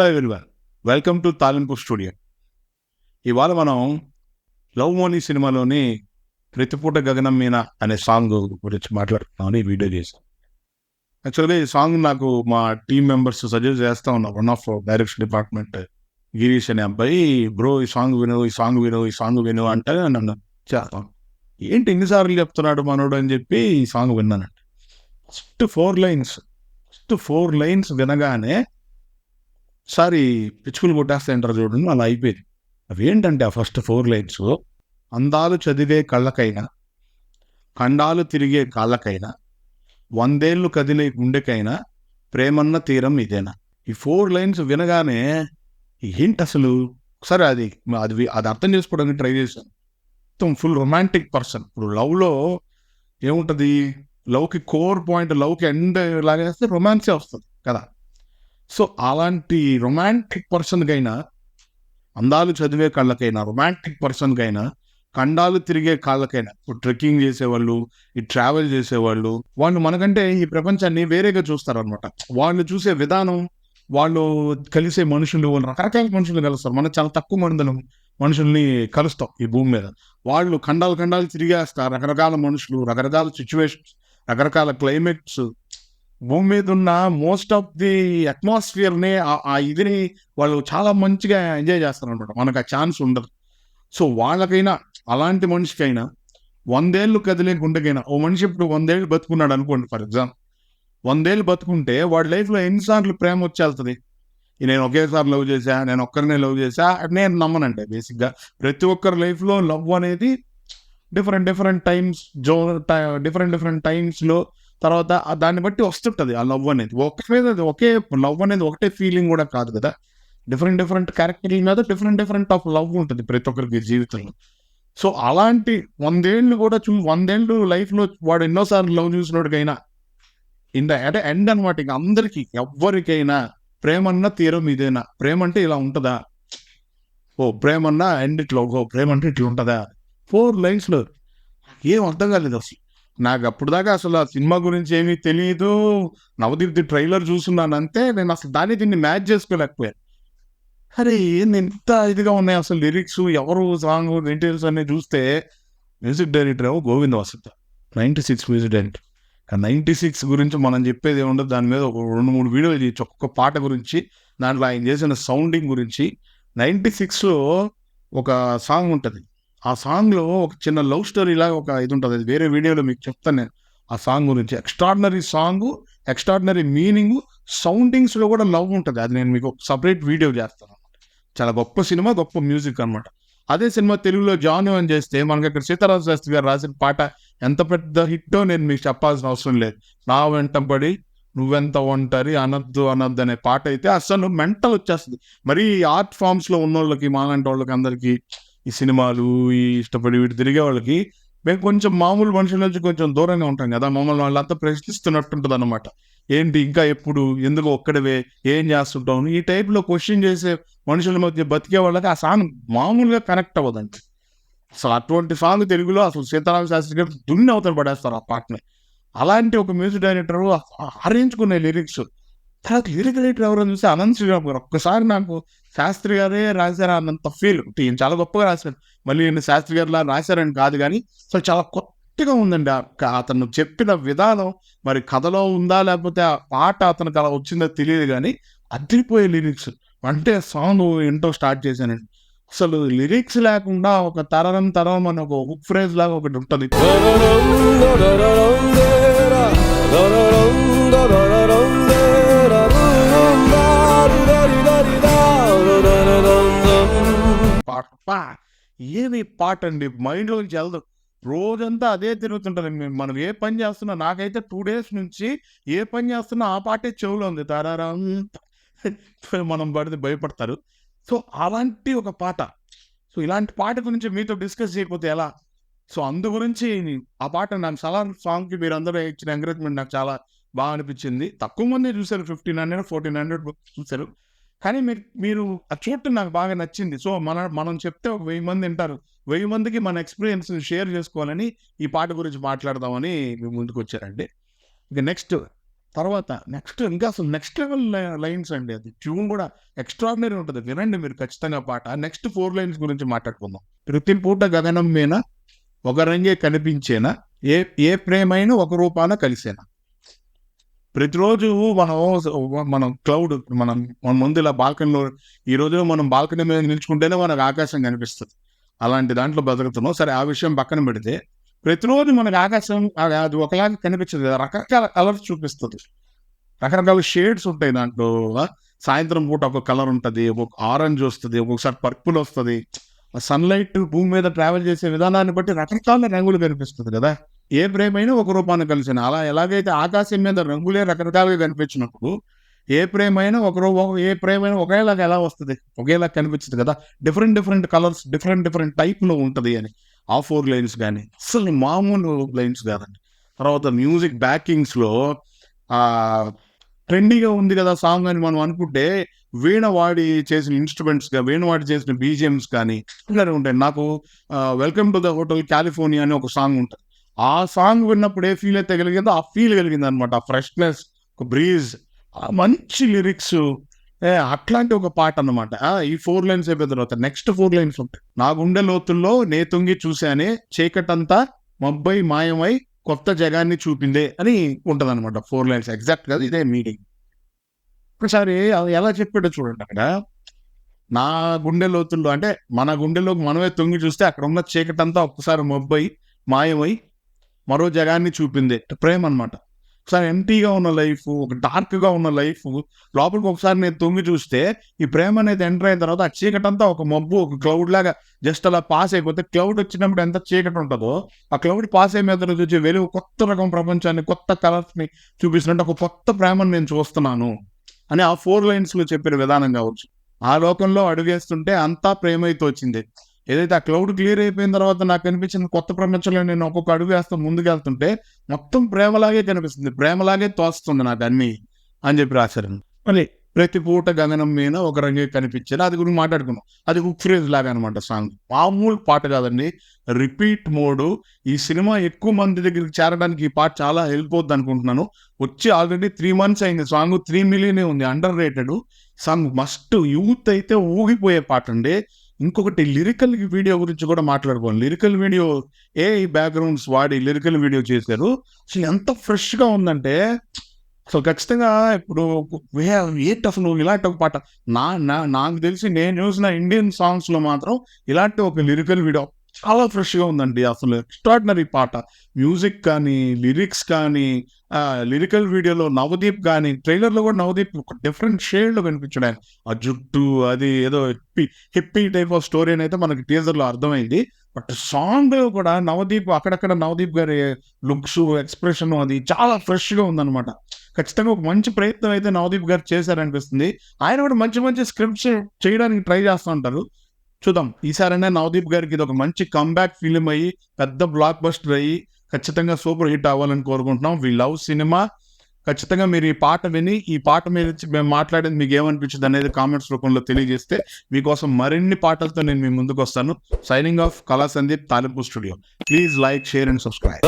Hello everyone. Welcome to Talimpu studio. ఇవాళ మనం love Moni సినిమాలోని ప్రతిపూట గగనం మీన అనే సాంగ్ గురించి మాట్లాడుతున్నామని వీడియో చేశాను యాక్చువల్గా ఈ సాంగ్ నాకు మా టీం మెంబర్స్ సజెస్ట్ చేస్తా ఉన్నారు one of direction department Girish అనే అబ్బాయి బ్రో ఈ సాంగ్ విను ఈ సాంగ్ విను ఈ సాంగ్ విను అంటే నన్ను చేస్తాం. ఏంటి ఎన్నిసార్లు చెప్తున్నాడు మనోడు అని చెప్పి ఈ సాంగ్ విన్నానండి. First four lines first four lines వినగానే సారి పిచ్చుకులు కొట్టేస్తాయంటారు చూడండి అలా అయిపోయింది. అవి ఏంటంటే ఆ ఫస్ట్ ఫోర్ లైన్స్ అందాలు చదివే కళ్ళకైనా ఖండాలు తిరిగే కాళ్ళకైనా వందేళ్ళు కదిలే గుండెకైనా ప్రేమన్న తీరం ఇదేనా? ఈ ఫోర్ లైన్స్ వినగానే ఏంటి అసలు? ఒకసారి అది అది అది అర్థం చేసుకోవడానికి ట్రై చేశాను. మొత్తం ఫుల్ రొమాంటిక్ పర్సన్ ఇప్పుడు లవ్లో ఏముంటుంది? లవ్కి కోర్ పాయింట్ లవ్కి ఎండ్ లాగేస్తే రొమాన్సే వస్తుంది కదా? సో అలాంటి రొమాంటిక్ పర్సన్కైనా అందాలు చదివే కళ్ళకైనా రొమాంటిక్ పర్సన్కైనా ఖండాలు తిరిగే కాళ్ళకైనా ఇప్పుడు ట్రెక్కింగ్ చేసేవాళ్ళు ఈ ట్రావెల్ చేసేవాళ్ళు వాళ్ళు మనకంటే ఈ ప్రపంచాన్ని వేరేగా చూస్తారనమాట వాళ్ళు చూసే విధానం వాళ్ళు కలిసే మనుషులు వాళ్ళు రకరకాల మనుషులు కలుస్తారు. మనం చాలా తక్కువ మంది మనుషుల్ని కలుస్తాం ఈ భూమి మీద. వాళ్ళు ఖండాలు ఖండాలు తిరిగేస్తారు. రకరకాల మనుషులు రకరకాల సిచ్యువేషన్స్ రకరకాల క్లైమేట్స్ భూమి మీద ఉన్న మోస్ట్ ఆఫ్ ది అట్మాస్ఫియర్ని ఆ- ఆ ఇదిని వాళ్ళు చాలా మంచిగా ఎంజాయ్ చేస్తారు అనమాట మనకు ఆ ఛాన్స్ ఉండదు. సో వాళ్ళకైనా అలాంటి మనిషికైనా వందేళ్ళు కదిలే గుండెకైనా ఓ మనిషి ఇప్పుడు వందేళ్ళు బతుకున్నాడు అనుకోండి ఫర్ ఎగ్జాంపుల్. వందేళ్ళు బతుకుంటే వాడి లైఫ్లో ఎన్నిసార్లు ప్రేమ వచ్చేస్తుంది నేను ఒకేసారి లవ్ చేశా నేను ఒక్కరినే లవ్ చేశా నేను నమ్మనంటే బేసిక్గా. ప్రతి ఒక్కరి లైఫ్లో లవ్ అనేది డిఫరెంట్ డిఫరెంట్ టైమ్స్ జో డిఫరెంట్ డిఫరెంట్ టైమ్స్లో తర్వాత దాన్ని బట్టి వస్తుంటుంది ఆ లవ్ అనేది. ఒకే మీద ఒకే లవ్ అనేది ఒకటే ఫీలింగ్ కూడా కాదు కదా. డిఫరెంట్ డిఫరెంట్ క్యారెక్టర్ మీద డిఫరెంట్ డిఫరెంట్ ఆఫ్ లవ్ ఉంటుంది ప్రతి ఒక్కరికి జీవితంలో. సో అలాంటి వందేళ్ళు కూడా చూ వందేళ్ళు లైఫ్లో వాడు ఎన్నోసార్లు లవ్ చూసినోడికైనా ఇంత అంటే ఎండ్ అనమాట ఇక అందరికీ ఎవ్వరికైనా ప్రేమన్నా తీరం ఇదేనా? ప్రేమ అంటే ఇలా ఉంటుందా? ఓ ప్రేమన్నా ఎండ్ ఇట్లా ఓ ప్రేమ అంటే ఇట్లా ఉంటుందా? ఫోర్ లైన్స్లో ఏం అర్థం కాలేదు అసలు. నాకు అప్పుడు దాకా అసలు ఆ సినిమా గురించి ఏమీ తెలియదు నవదీప్తి ట్రైలర్ చూస్తున్నాను అంతే. నేను అసలు దాన్ని దీన్ని మ్యాచ్ చేసుకోలేకపోయాను. అరే ఎంత ఇదిగా ఉన్నాయి అసలు లిరిక్స్? ఎవరు సాంగ్? డీటెయిల్స్ అన్నీ చూస్తే మ్యూజిక్ డైరెక్టర్ ఏమో Govind Vasantha ninety six music director. Ninety six గురించి మనం చెప్పేది ఏముండదు. దాని మీద ఒక రెండు మూడు వీడియోలు చేయొచ్చు. ఒక్కొక్క పాట గురించి దాంట్లో ఆయన చేసిన సౌండింగ్ గురించి. నైంటీ సిక్స్లో ఒక సాంగ్ ఉంటుంది. ఆ సాంగ్లో ఒక చిన్న లవ్ స్టోరీ లాగా ఒక ఇది ఉంటుంది అది వేరే వీడియోలో మీకు చెప్తాను నేను. ఆ సాంగ్ గురించి. ఎక్స్ట్రాడినరీ సాంగ్ ఎక్స్ట్రాడినరీ మీనింగ్ సౌండింగ్స్లో కూడా లవ్ ఉంటుంది. అది నేను మీకు సపరేట్ వీడియో చేస్తాను. చాలా గొప్ప సినిమా గొప్ప మ్యూజిక్ అనమాట అదే సినిమా తెలుగులో జాను అని చేస్తే మనకి ఇక్కడ సీతారామ శాస్త్రి గారు రాసిన పాట ఎంత పెద్ద హిట్టో నేను మీకు చెప్పాల్సిన అవసరం లేదు. నా వెంటబడి నువ్వెంత ఒంటరి అనద్దు అనద్దు అనే పాట అయితే అసలు మెంటల్ వచ్చేస్తుంది. మరి ఈ ఆర్ట్ ఫామ్స్లో ఉన్న వాళ్ళకి మాలాంటి వాళ్ళకి అందరికీ ఈ సినిమాలు ఈ ఇష్టపడి వీటి తిరిగే వాళ్ళకి మేము కొంచెం మామూలు మనుషుల నుంచి కొంచెం దూరంగా ఉంటాం కదా. మమ్మల్ని వాళ్ళంతా ప్రశ్నిస్తున్నట్టుంటుంది అనమాట ఏంటి ఇంకా ఎప్పుడు ఎందుకు ఒక్కడవే ఏం చేస్తుంటావు ఈ టైప్లో క్వశ్చన్ చేసే మనుషుల మధ్య బతికే వాళ్ళకి ఆ సాంగ్ మామూలుగా కనెక్ట్ అవ్వదండి. అసలు అటువంటి సాంగ్ తెలుగులో అసలు సీతారామ శాస్త్రి గారు దున్ని అవతల పడేస్తారు ఆ పాటని. అలాంటి ఒక మ్యూజిక్ డైరెక్టర్ ఆరించుకునే లిరిక్స్ తర్వాత లిరిక్ రైటర్ ఎవరో చూస్తే అనంత్ శ్రీరామ్ గారు ఒక్కసారి నాకు శాస్త్రి గారే రాశారా అన్నంత ఫీల్ ఈయన చాలా గొప్పగా రాశారు. మళ్ళీ నేను శాస్త్రి గారిలా రాశారని కాదు కానీ అసలు చాలా కొత్తగా ఉందండి. అతను చెప్పిన విధానం మరి కథలో ఉందా లేకపోతే ఆ పాట అతనికి అలా వచ్చిందో తెలియదు కానీ అదిరిపోయే లిరిక్స్ అంటే సాంగ్ ఏంటో స్టార్ట్ చేశానండి. అసలు లిరిక్స్ లేకుండా ఒక తరం తరం అని ఒక హుక్ ఫ్రేజ్ లాగా ఒకటి ఉంటుంది. పాట ఏది ఏమి పాట అండి మైండ్ లోంచి వెళ్దు. రోజంతా అదే తిరుగుతుంటుంది. మేము మనం ఏ పని చేస్తున్నా నాకైతే టూ డేస్ నుంచి ఏ పని చేస్తున్నా ఆ పాటే చెవులో ఉంది. తారారం మనం పడితే భయపడతారు. సో అలాంటి ఒక పాట. సో ఇలాంటి పాట గురించి మీతో డిస్కస్ చేయకపోతే ఎలా? సో అందు గురించి ఆ పాట నాకు చాలా సాంగ్కి మీరు అందరూ ఇచ్చిన ఎంకరేజ్మెంట్ నాకు చాలా బాగా అనిపించింది. తక్కువ మంది చూశారు. ఫిఫ్టీన్ హండ్రెడ్ ఫోర్టీన్ హండ్రెడ్ చూశారు. కానీ మీరు మీరు ఆ చూడటం నాకు బాగా నచ్చింది. సో మన మనం చెప్తే ఒక వెయ్యి మంది వింటారు. వెయ్యి మందికి మన ఎక్స్పీరియన్స్ షేర్ చేసుకోవాలని ఈ పాట గురించి మాట్లాడదామని మీ ముందుకు వచ్చారండి. ఇక నెక్స్ట్ తర్వాత నెక్స్ట్ ఇంకా అసలు నెక్స్ట్ లెవెల్ లైన్స్ అండి అది. ట్యూన్ కూడా ఎక్స్ట్రాడినరీ ఉంటుంది. వినండి మీరు ఖచ్చితంగా పాట. నెక్స్ట్ ఫోర్ లైన్స్ గురించి మాట్లాడుకుందాం. ప్రతి పూట గగనం మీద ఒక రంగే కనిపించేనా? ఏ ఏ ప్రేమైన ఒక రూపాన కలిసేనా? ప్రతిరోజు మనం మనం క్లౌడ్ మనం మన ముందు ఇలా బాల్కనీలో ఈ రోజు మనం బాల్కనీ మీద నిల్చుకుంటేనే మనకు ఆకాశం కనిపిస్తుంది. అలాంటి దాంట్లో బతుకుతున్నాం. సరే ఆ విషయం పక్కన పెడితే ప్రతిరోజు మనకు ఆకాశం అది ఒకలాగా కనిపించదు కదా. రకరకాల కలర్స్ చూపిస్తుంది. రకరకాల షేడ్స్ ఉంటాయి దాంట్లో. సాయంత్రం పూట ఒక కలర్ ఉంటుంది ఒక ఆరెంజ్ వస్తుంది ఒక్కొక్కసారి పర్పుల్ వస్తుంది. సన్లైట్ భూమి మీద ట్రావెల్ చేసే విధానాన్ని బట్టి రకరకాల రంగులు కనిపిస్తుంది కదా. ఏ ప్రేమైనా ఒక రూపాన్ని కలిసిన. అలా ఎలాగైతే ఆకాశం మీద రంగులే రకరకాలుగా కనిపించినప్పుడు ఏ ప్రేమైనా ఒక ఏ ప్రేమైనా ఒకేలాగా ఎలా వస్తుంది? ఒకేలా కనిపించదు కదా. Different different colours different different టైప్లో ఉంటుంది అని. ఆ ఫోర్ లైన్స్ కానీ అసలు మామూలు లైన్స్ కాదండి. తర్వాత మ్యూజిక్ బ్యాకింగ్స్లో ట్రెండీగా ఉంది కదా సాంగ్ అని మనం అనుకుంటే వీణ వాడి చేసిన ఇన్స్ట్రుమెంట్స్గా వీణ వాడి చేసిన బీజిఎమ్స్ కానీ ఇలానే ఉంటాయి. నాకు welcome to the hotel California అని ఒక సాంగ్ ఉంటుంది. ఆ సాంగ్ విన్నప్పుడు ఏ ఫీల్ అయితే కలిగిందో ఆ ఫీల్ కలిగింది అనమాట ఆ ఫ్రెష్నెస్ ఒక బ్రీజ్ మంచి లిరిక్స్ ఏ అట్లాంటి ఒక పాట అనమాట ఈ ఫోర్ లైన్స్ అయిపోయిన తర్వాత నెక్స్ట్ ఫోర్ లైన్స్ ఉంటాయి. నా గుండె లోతుల్లో నే తొంగి చూశానే చీకటంతా మబ్బై మాయమై కొత్త జగాన్ని చూపిందే అని ఉంటది అనమాట ఫోర్ లైన్స్ ఎగ్జాక్ట్గా ఇదే మీటింగ్ ఒకసారి ఎలా చెప్పాడో చూడండి అక్కడ. నా గుండె లోతుల్లో అంటే మన గుండెలోకి మనమే తొంగి చూస్తే అక్కడ ఉన్న చీకటంతా ఒక్కసారి మబ్బై మాయమై మరో జగాన్ని చూపింది. ప్రేమ అనమాట ఒకసారి ఎంటీగా ఉన్న లైఫ్ ఒక డార్క్గా ఉన్న లైఫ్ లోపలికి ఒకసారి నేను తొంగి చూస్తే ఈ ప్రేమ అనేది ఎంటర్ అయిన తర్వాత ఆ చీకటంతా ఒక మబ్బు ఒక క్లౌడ్ లాగా జస్ట్ అలా పాస్ అయిపోతే క్లౌడ్ వచ్చినప్పుడు ఎంత చీకటి ఉంటుందో ఆ క్లౌడ్ పాస్ అయిన తర్వాత చూసి వెలుగు కొత్త రకం ప్రపంచాన్ని కొత్త కలర్స్ని చూపిస్తున్నట్టు ఒక కొత్త ప్రేమను నేను చూస్తున్నాను అని ఆ ఫోర్ లైన్స్లో చెప్పిన విధానం కావచ్చు. ఆ లోకంలో అడుగేస్తుంటే అంతా ప్రేమైతే వచ్చింది ఏదైతే ఆ క్లౌడ్ క్లియర్ అయిపోయిన తర్వాత నాకు కనిపించిన కొత్త ప్రపంచంలో నేను ఒక్కొక్క అడుగు వేస్తూ ముందుకు వెళ్తుంటే మొత్తం ప్రేమలాగే కనిపిస్తుంది. ప్రేమలాగే తోస్తుంది నాకు అన్ని అని చెప్పి రాశారు. మళ్ళీ ప్రతి పూట గగనం మీద ఒక రంగే కనిపించేది అది గురించి మాట్లాడుకున్నాం. అది హుక్ ఫ్రేజ్ లాగా అనమాట సాంగ్ మామూలు పాట కాదండి. రిపీట్ మోడ్ ఈ సినిమా ఎక్కువ మంది దగ్గరికి చేరడానికి ఈ పాట చాలా హెల్ప్ అవుతుంది అనుకుంటున్నాను. వచ్చి ఆల్రెడీ త్రీ మంత్స్ అయింది. సాంగ్ త్రీ మిలియనే ఉంది. Underrated song must youth అయితే ఊగిపోయే పాట అండి. ఇంకొకటి లిరికల్ వీడియో గురించి కూడా మాట్లాడుకోవాలి. లిరికల్ వీడియో ఏ బ్యాక్గ్రౌండ్స్ వాడి లిరికల్ వీడియో చేశారు. అసలు ఎంత ఫ్రెష్గా ఉందంటే అసలు ఖచ్చితంగా ఇప్పుడు వే- ఏంటి అసలు ఇలాంటి ఒక పాట నా నా- నాకు తెలిసి నేను చూసిన ఇండియన్ సాంగ్స్లో మాత్రం ఇలాంటి ఒక లిరికల్ వీడియో చాలా ఫ్రెష్గా ఉందండి అసలు. ఎక్స్ట్రాడినరీ పాట. మ్యూజిక్ కానీ లిరిక్స్ కానీ లిరికల్ వీడియోలో నవదీప్ కానీ ట్రైలర్లో కూడా నవదీప్ ఒక డిఫరెంట్ షేడ్లో కనిపించాడు ఆయన. ఆ జుట్టు అది ఏదో hippie hippie type of story అని అయితే మనకి టీజర్లో అర్థమైంది. బట్ సాంగ్ కూడా నవదీప్ అక్కడక్కడ నవదీప్ గారి లుక్స్ ఎక్స్ప్రెషన్ అది చాలా ఫ్రెష్గా ఉందన్నమాట. ఖచ్చితంగా ఒక మంచి ప్రయత్నం అయితే నవదీప్ గారు చేశారనిపిస్తుంది. ఆయన కూడా మంచి మంచి స్క్రిప్ట్స్ చేయడానికి ట్రై చేస్తూ ఉంటారు. చూద్దాం. ఈసారైనా నవదీప్ గారికి ఇది ఒక మంచి కంబ్యాక్ ఫిలిం అయ్యి పెద్ద బ్లాక్ బస్టర్ అయ్యి ఖచ్చితంగా సూపర్ హిట్ అవ్వాలని కోరుకుంటున్నాం. వి లవ్ సినిమా ఖచ్చితంగా మీరు ఈ పాట విని ఈ పాట మీద మేము మాట్లాడేది మీకు ఏమనిపించింది అనేది కామెంట్స్ రూపంలో తెలియజేస్తే మీకోసం మరిన్ని పాటలతో నేను మీ ముందుకు వస్తాను. Signing of Kala Sandeep Talimpu studio please like share and subscribe